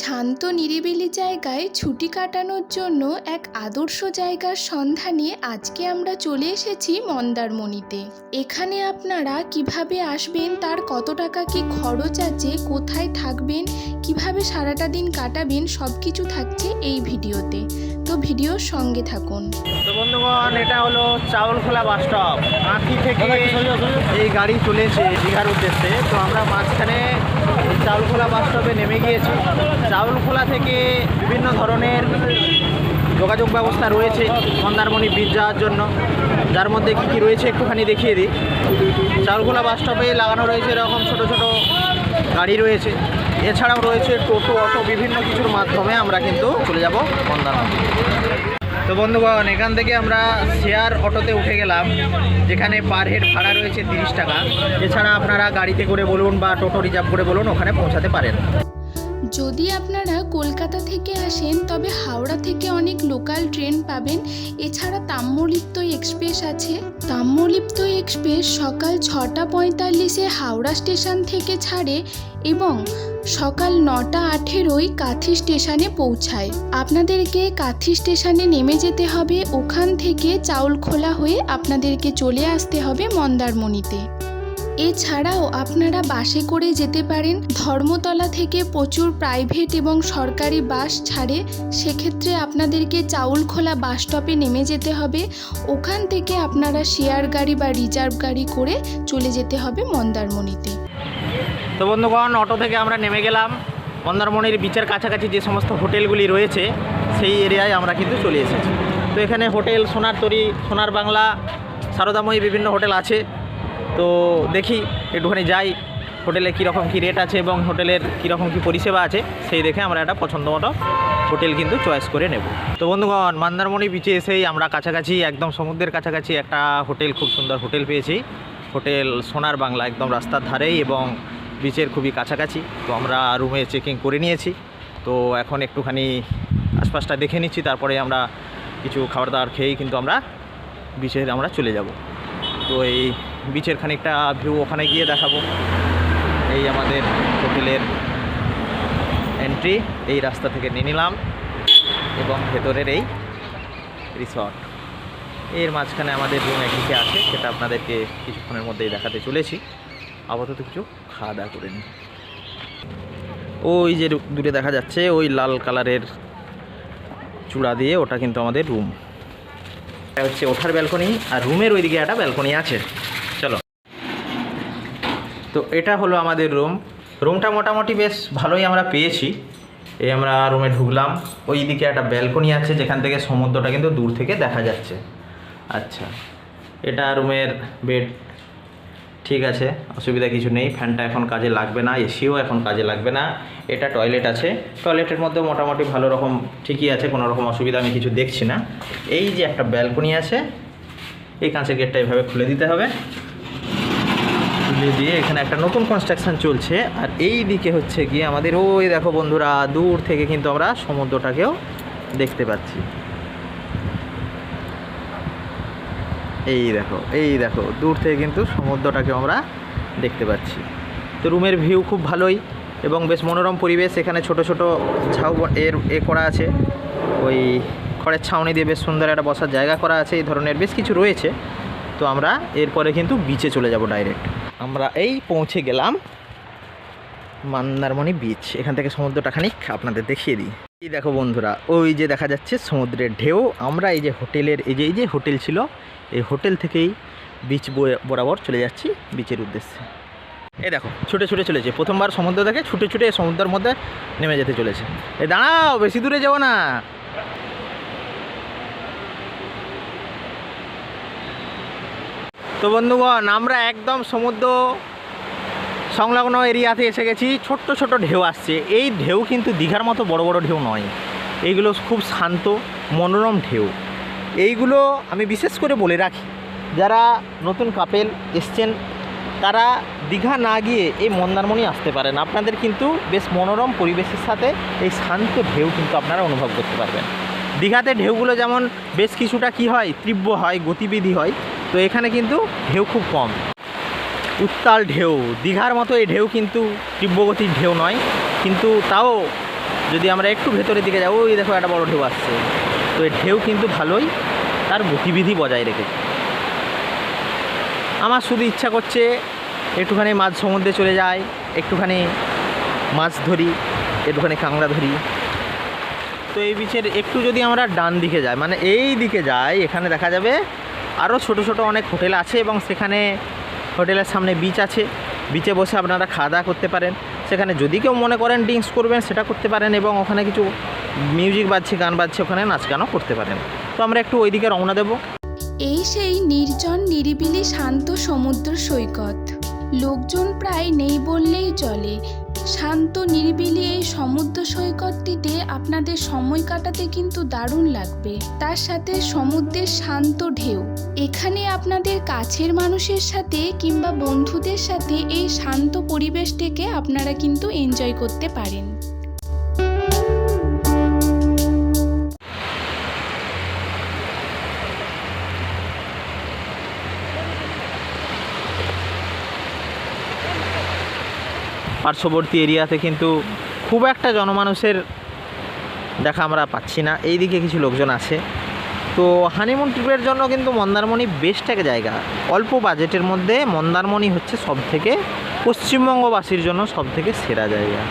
শান্ত নিরিবিলি জায়গায় ছুটি কাটানোর জন্য এক আদর্শ জায়গার সন্ধানে আজকে আমরা চলে এসেছি মন্দারমণিতে। এখানে আপনারা কীভাবে আসবেন, তার কত টাকা কি খরচ আছে, কোথায় থাকবেন, কীভাবে সারাটা দিন কাটাবেন সব কিছু থাকছে এই ভিডিওতে। তো ভিডিওর সঙ্গে থাকুন। তো বন্ধুগণ এটা হলো চাউলখোলা বাস স্টপ। আঁকি থেকে এই গাড়ি চলেছে দীঘার উদ্দেশ্যে। তো আমরা মাঝখানে এই চাউলখোলা বাস স্টপে নেমে গিয়েছি। চাউলখোলা থেকে বিভিন্ন ধরনের যোগাযোগ ব্যবস্থা রয়েছে মন্দারমণি বীচ যাওয়ার জন্য। যার মধ্যে কী কী রয়েছে একটুখানি দেখিয়ে দিই। চাউলখোলা বাস স্টপে লাগানো রয়েছে এরকম ছোট ছোট গাড়ি রয়েছে। এছাড়াও রয়েছে টোটো, অটো, বিভিন্ন কিছুর মাধ্যমে আমরা কিন্তু চলে যাব মন্দারমণি তো বন্ধুগণ, এখান থেকে আমরা শেয়ার অটোতে উঠে গেলাম, যেখানে পার হেড ভাড়া রয়েছে তিরিশ টাকা। এছাড়া আপনারা গাড়িতে করে বলুন বা টোটো রিজার্ভ করে বলুন, ওখানে পৌঁছাতে পারেন। যদি আপনারা কলকাতা থেকে আসেন, তবে হাওড়া থেকে অনেক লোকাল ট্রেন পাবেন। এছাড়া তাম্রলিপ্ত এক্সপ্রেস আছে। তাম্রলিপ্ত এক্সপ্রেস সকাল ছটা পঁয়তাল্লিশে হাওড়া স্টেশন থেকে ছাড়ে এবং সকাল নটা আঠেরোই কাথি স্টেশনে পৌঁছায়। আপনাদেরকে কাথি স্টেশনে নেমে যেতে হবে। ওখান থেকে চাউল খোলা হয়ে আপনাদেরকে চলে আসতে হবে মন্দারমণিতে। এছাড়াও আপনারা বাসে করে যেতে পারেন। ধর্মতলা থেকে প্রচুর প্রাইভেট এবং সরকারি বাস ছাড়ে। সেক্ষেত্রে আপনাদেরকে চাউলখোলা বাস স্টপে নেমে যেতে হবে। ওখান থেকে আপনারা শেয়ার গাড়ি বা রিজার্ভ গাড়ি করে চলে যেতে হবে মন্দারমণিতে। তো বন্ধুগণ, অটো থেকে আমরা নেমে গেলাম। মন্দারমণির বিচের কাছাকাছি যে সমস্ত হোটেলগুলি রয়েছে, সেই এরিয়ায় আমরা কিন্তু চলে এসেছি। তো এখানে হোটেল সোনার তরি সোনার বাংলা সারদাময়ী বিভিন্ন হোটেল আছে। তো দেখি একটুখানি যাই, হোটেলে কীরকম কী রেট আছে এবং হোটেলের কীরকম কী পরিষেবা আছে, সেই দেখে আমরা একটা পছন্দ মতো হোটেল কিন্তু চয়েস করে নেব। তো বন্ধুগণ, মন্দারমণি বিচে এসেই আমরা কাছাকাছি, একদম সমুদ্রের কাছাকাছি একটা হোটেল, খুব সুন্দর হোটেল পেয়েছি। হোটেল সোনার বাংলা, একদম রাস্তার ধারেই এবং বিচের খুবই কাছাকাছি। তো আমরা রুমে চেকিং করে নিয়েছি। তো এখন একটুখানি আশপাশটা দেখে নিচ্ছি, তারপরে আমরা কিছু খাবার দাবার খেয়েই কিন্তু আমরা বিচে আমরা চলে যাব। তো এই বিচের খানিকটা ভিউ ওখানে গিয়ে দেখাবো। এই আমাদের হোটেলের এন্ট্রি এই রাস্তা থেকে নিয়ে নিলাম এবং ভেতরের এই রিসর্ট এর মাঝখানে আমাদের রুম একদিকে আছে, সেটা আপনাদেরকে কিছুক্ষণের মধ্যেই দেখাতে চলেছি। আপাতত কিছু খাওয়া দাওয়া করে নিই। ওই যে দূরে দেখা যাচ্ছে, ওই লাল কালারের চূড়া দিয়ে ওটা কিন্তু আমাদের রুম এটা হচ্ছে ওঠার ব্যালকনি আর রুমের ওইদিকে একটা ব্যালকনি আছে। তো এটা হলো আমাদের রুম রুমটা মোটামুটি বেশ ভালোই আমরা পেয়েছি। এই আমরা রুমে ঢুকলাম। ওই দিকে একটা ব্যালকনি আছে, যেখান থেকে সমুদ্রটা কিন্তু দূর থেকে দেখা যাচ্ছে। আচ্ছা এটা রুমের বেড ঠিক আছে, অসুবিধা কিছু নেই। ফ্যানটা এখন কাজে লাগবে না এসিও এখন কাজে লাগবে না। এটা টয়লেট আছে। টয়লেটের মধ্যে মোটামুটি ভালো রকম ঠিকই আছে, কোনো রকম অসুবিধা আমি কিছু দেখছি না। এই যে একটা ব্যালকনি আছে, এই কাঁচের গেটটা এভাবে খুলে দিতে হবে। খুলে দিয়ে এখানে একটা নতুন কনস্ট্রাকশন চলছে। আর এই দিকে হচ্ছে গিয়ে আমাদের ওই দেখো বন্ধুরা, দূর থেকে কিন্তু আমরা সমুদ্রটাকেও দেখতে পাচ্ছি। এই দেখো এই দেখো, দূর থেকে কিন্তু সমুদ্রটাকে আমরা দেখতে পাচ্ছি। তো রুমের ভিউ খুব ভালোই এবং বেশ মনোরম পরিবেশ। এখানে ছোট ছোট ঝাউ এর এ করা আছে। ওই খড়ের ছাউনি দিয়ে বেশ সুন্দর একটা বসার জায়গা করা আছে। এই ধরনের বেশ কিছু রয়েছে। তো আমরা এরপরে কিন্তু বিচে চলে যাব ডাইরেক্ট আমরা এই পৌঁছে গেলাম মন্দারমণি বিচ এখান থেকে সমুদ্রটা খানিক আপনাদের দেখিয়ে দিই। এই দেখো বন্ধুরা, ওই যে দেখা যাচ্ছে সমুদ্রের ঢেউ। আমরা এই যে হোটেলের, এই যে এই যে হোটেল ছিল, এই হোটেল থেকেই বিচ বরাবর চলে যাচ্ছি বিচের উদ্দেশ্যে। এই দেখো, ছুটে ছুটে চলেছে। প্রথমবার সমুদ্র দেখে ছুটে ছুটে সমুদ্রের মধ্যে নেমে যেতে চলেছে। এই দাঁড়াও, বেশি দূরে যাব না। তো বন্ধুগণ, আমরা একদম সমুদ্র সংলগ্ন এরিয়াতে এসে গেছি। ছোট্ট ছোট ঢেউ আসছে। এই ঢেউ কিন্তু দীঘার মতো বড় বড় ঢেউ নয়। এইগুলো খুব শান্ত, মনোরম ঢেউ। এইগুলো আমি বিশেষ করে বলে রাখি, যারা নতুন কাপেল এসছেন, তারা দীঘা না গিয়ে এই মন্দারমণি আসতে পারেন। আপনাদের কিন্তু বেশ মনোরম পরিবেশের সাথে এই শান্ত ঢেউ কিন্তু আপনারা অনুভব করতে পারবেন। দীঘাতে ঢেউগুলো যেমন বেশ কিছুটা কি হয়, তীব্র হয়, গতিবিধি হয় তো এখানে কিন্তু ঢেউ খুব কম। উত্তাল ঢেউ। দীঘার মতো এই ঢেউ কিন্তু তীব্রগতির ঢেউ নয়। কিন্তু তাও যদি আমরা একটু ভেতরের দিকে যাই, ওই দেখো একটা বড় ঢেউ আসছে। তো এই ঢেউ কিন্তু ভালোই তার গতিবিধি বজায় রেখেছে আমার শুধু ইচ্ছা করছে একটুখানি মাছ সমুদ্রে চলে যায় একটুখানি মাছ ধরি, একটুখানি কাঁকড়া ধরি। তো এই বিচের একটু যদি আমরা ডান দিকে যাই মানে এই দিকে যাই, এখানে দেখা যাবে আরও ছোট ছোট অনেক হোটেল আছে এবং সেখানে হোটেলের সামনে বিচ আছে। বিচে বসে আপনারা খাওয়া দাওয়া করতে পারেন। সেখানে যদি কেউ মনে করেন ড্রিঙ্কস করবেন, সেটা করতে পারেন এবং ওখানে কিছু মিউজিক বাজছে, গান বাজছে, ওখানে নাচ গানও করতে পারেন। তো আমরা একটু ওইদিকে রওনা দেবো। এই সেই নির্জন, নিরিবিলি, শান্ত সমুদ্র সৈকত। লোকজন প্রায় নেই বললেই চলে। শান্ত, নিরিবিলি এই সমুদ্র সৈকতটিতে আপনাদের সময় কাটাতে কিন্তু দারুণ লাগবে। তার সাথে সমুদ্রের শান্ত ঢেউ। এখানে আপনাদের কাছের মানুষের সাথে কিংবা বন্ধুদের সাথে এই শান্ত পরিবেশটিকে আপনারা কিন্তু এনজয় করতে পারেন। পার্শ্ববর্তী এরিয়াতে কিন্তু খুব একটা জনমানুষের দেখা আমরা পাচ্ছি না। এই দিকে কিছু লোকজন আছে। তো হানিমুন ট্রিপের জন্য কিন্তু মন্দারমণি বেস্ট এক জায়গা। অল্প বাজেটের মধ্যে মন্দারমণি হচ্ছে সবথেকে পশ্চিমবঙ্গবাসীর জন্য সবথেকে সেরা জায়গা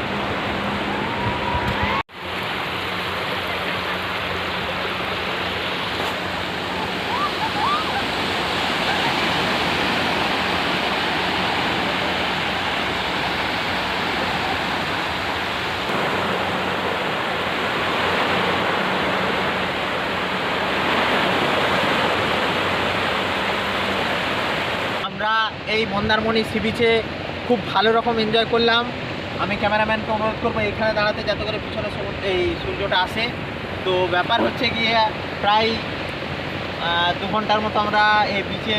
আমরা এই মন্দারমণি সি বিচে খুব ভালো রকম এনজয় করলাম। আমি ক্যামেরাম্যানকে অনুরোধ করব এখানে দাঁড়াতে যাতে করে পিছনে এই সূর্যটা আসে। তো ব্যাপার হচ্ছে গিয়ে প্রায় দু ঘণ্টার মতো আমরা এই বিচে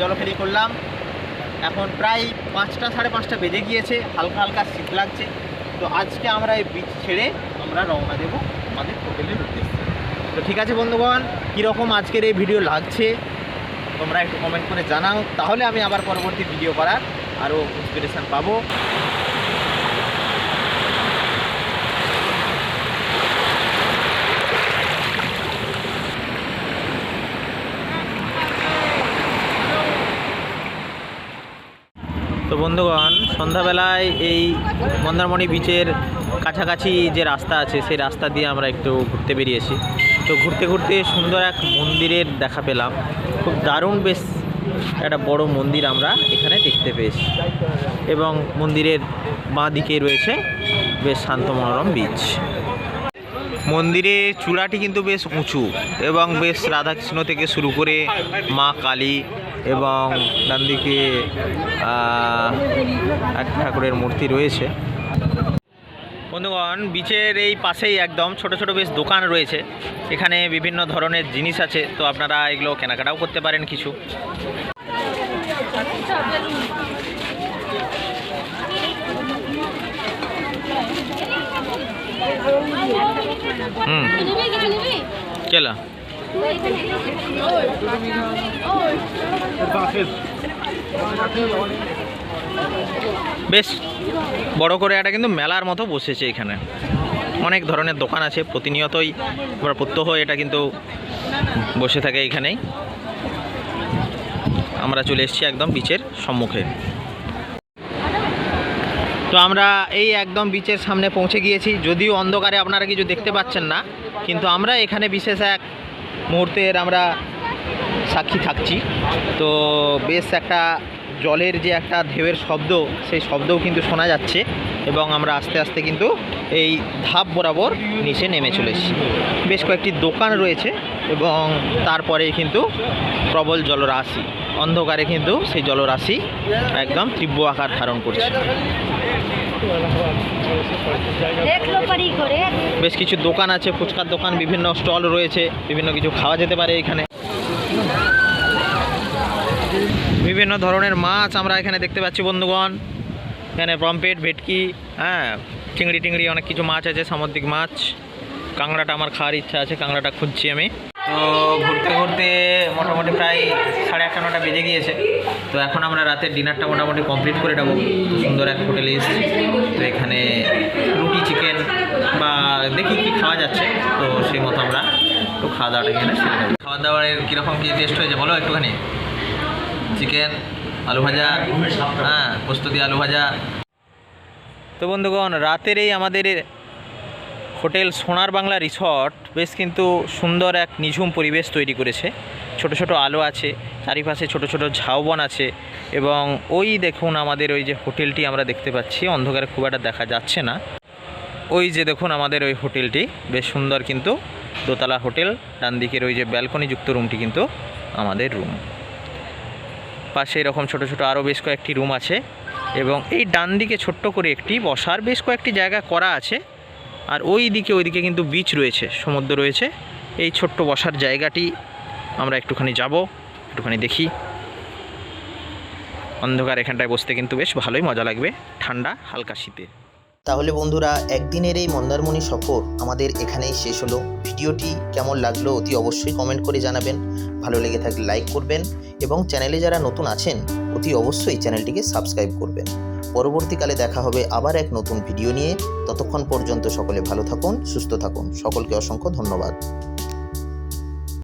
জলফেরি করলাম। এখন প্রায় পাঁচটা, সাড়ে পাঁচটা বেজে গিয়েছে। হালকা হালকা শীত লাগছে। তো আজকে আমরা এই বিচ ছেড়ে আমরা রওনা দেবো আমাদের হোটেলের উদ্দেশ্যে। তো ঠিক আছে বন্ধুগণ, কীরকম আজকের এই ভিডিও লাগছে? তোমরা একটু কমেন্ট করে জানাও। তাহলে আমি আবার পরবর্তী ভিডিও করার আরও ইন্সপিরেশান পাবো। তো বন্ধুগণ, সন্ধ্যাবেলায় এই মন্দারমণি বিচের কাছাকাছি যে রাস্তা আছে, সেই রাস্তা দিয়ে আমরা একটু ঘুরতে বেরিয়েছি। তো ঘুরতে ঘুরতে সুন্দর এক মন্দিরের দেখা পেলাম। খুব দারুণ বেশ একটা বড় মন্দির আমরা এখানে দেখতে পেয়েছি। এবং মন্দিরের বাঁ দিকে রয়েছে বেশ শান্ত মনোরম বীচ মন্দিরের চূড়াটি কিন্তু বেশ উঁচু এবং বেশ রাধাকৃষ্ণ থেকে শুরু করে মা কালী এবং ডান দিকে এক ঠাকুরের মূর্তি রয়েছে। বন্ধুগণ বিচের এই পাশেই একদম ছোট ছোট বেশ দোকান রয়েছে। এখানে বিভিন্ন ধরনের জিনিস আছে, তো আপনারা এগুলো কেনাকাটাও করতে পারেন কিছু। হুম। কেলা? বেশ। বড় করে একটা কিন্তু মেলার মতো বসেছে এখানে। অনেক ধরনের দোকান আছে, প্রতিনিয়তই আমরা প্রত্যহ এটা কিন্তু বসে থাকে এখানেই। আমরা চলে এসেছি একদম বিচের সম্মুখে। তো আমরা এই একদম বিচের সামনে পৌঁছে গিয়েছি, যদিও অন্ধকারে আপনারা কিছু দেখতে পাচ্ছেন না, কিন্তু আমরা এখানে বিশেষ এক মুহূর্তের আমরা সাক্ষী থাকছি। তো বেশ একটা জলের যে একটা ঢেউয়ের শব্দ সেই শব্দও কিন্তু শোনা যাচ্ছে এবং আমরা আস্তে আস্তে কিন্তু এই ধাপ বরাবর নিচে নেমে চলেছি বেশ কয়েকটি দোকান রয়েছে এবং তারপরেই কিন্তু প্রবল জলরাশি। অন্ধকারে কিন্তু সেই জলরাশি একদম তীব্র আকার ধারণ করছে। বেশ কিছু দোকান আছে ফুচকার দোকান বিভিন্ন স্টল রয়েছে বিভিন্ন কিছু খাওয়া যেতে পারে এখানে। বিভিন্ন ধরনের মাছ আমরা এখানে দেখতে পাচ্ছি, বন্ধুগণ। এখানে পম্পেট ভেটকি হ্যাঁ চিংড়ি টিংড়ি অনেক কিছু মাছ আছে, সামুদ্রিক মাছ। কাঁকড়াটা আমার খাওয়ার ইচ্ছা আছে, কাঁকড়াটা খুঁজছি আমি। তো ঘুরতে ঘুরতে মোটামুটি প্রায় সাড়ে আটটা, নটা বেজে গিয়েছে। তো এখন আমরা রাতের ডিনারটা মোটামুটি কমপ্লিট করে নেব। সুন্দর এক হোটেলে এসেছি। তো এখানে রুটি, চিকেন বা দেখি কি খাওয়া যাচ্ছে। তো সেই মতো আমরা একটু খাওয়া দাওয়াটা এখানে খাওয়া দাওয়ার কীরকম কী টেস্ট হয়েছে বলো একটুখানি? চিকেন, আলু ভাজা হ্যাঁ দিয়ে আলু ভাজা। তো বন্ধুগণ, রাতের এই আমাদের হোটেল সোনার বাংলা রিসর্ট বেশ কিন্তু সুন্দর এক নিঝুম পরিবেশ তৈরি করেছে। ছোট ছোট আলো আছে, চারিপাশে ছোট ছোট ঝাউবন আছে এবং ওই দেখুন আমাদের ওই যে হোটেলটি আমরা দেখতে পাচ্ছি, অন্ধকারে খুব একটা দেখা যাচ্ছে না। ওই যে দেখুন আমাদের ওই হোটেলটি, বেশ সুন্দর কিন্তু দোতলা হোটেল ডান দিকের ওই যে ব্যালকনিযুক্ত রুমটি কিন্তু আমাদের রুম। পাশে এরকম ছোট ছোট আরও বেশ কয়েকটি রুম আছে। এবং এই ডান দিকে ছোট্ট করে একটি বসার বেশ কয়েকটি জায়গা করা আছে। আর ওই দিকে ওইদিকে কিন্তু বিচ রয়েছে, সমুদ্র রয়েছে। এই ছোট্ট বসার জায়গাটি আমরা একটুখানি যাব, একটুখানি দেখি। অন্ধকার এখানটায় বসতে কিন্তু বেশ ভালোই মজা লাগবে, ঠান্ডা, হালকা শীতে। তাহলে বন্ধুরা, একদিনের এই মন্দারমণি সফর আমাদের এখানেই শেষ হলো। ভিডিওটি কেমন লাগল অতি অবশ্যই কমেন্ট করে জানাবেন। ভালো লেগে থাকলে লাইক করবেন এবং চ্যানেলে যারা নতুন আছেন, অতি অবশ্যই চ্যানেলটিকে সাবস্ক্রাইব করবেন। পরবর্তীকালে দেখা হবে আবার এক নতুন ভিডিও নিয়ে। ততক্ষণ পর্যন্ত সকলে ভালো থাকুন, সুস্থ থাকুন। সকলকে অসংখ্য ধন্যবাদ।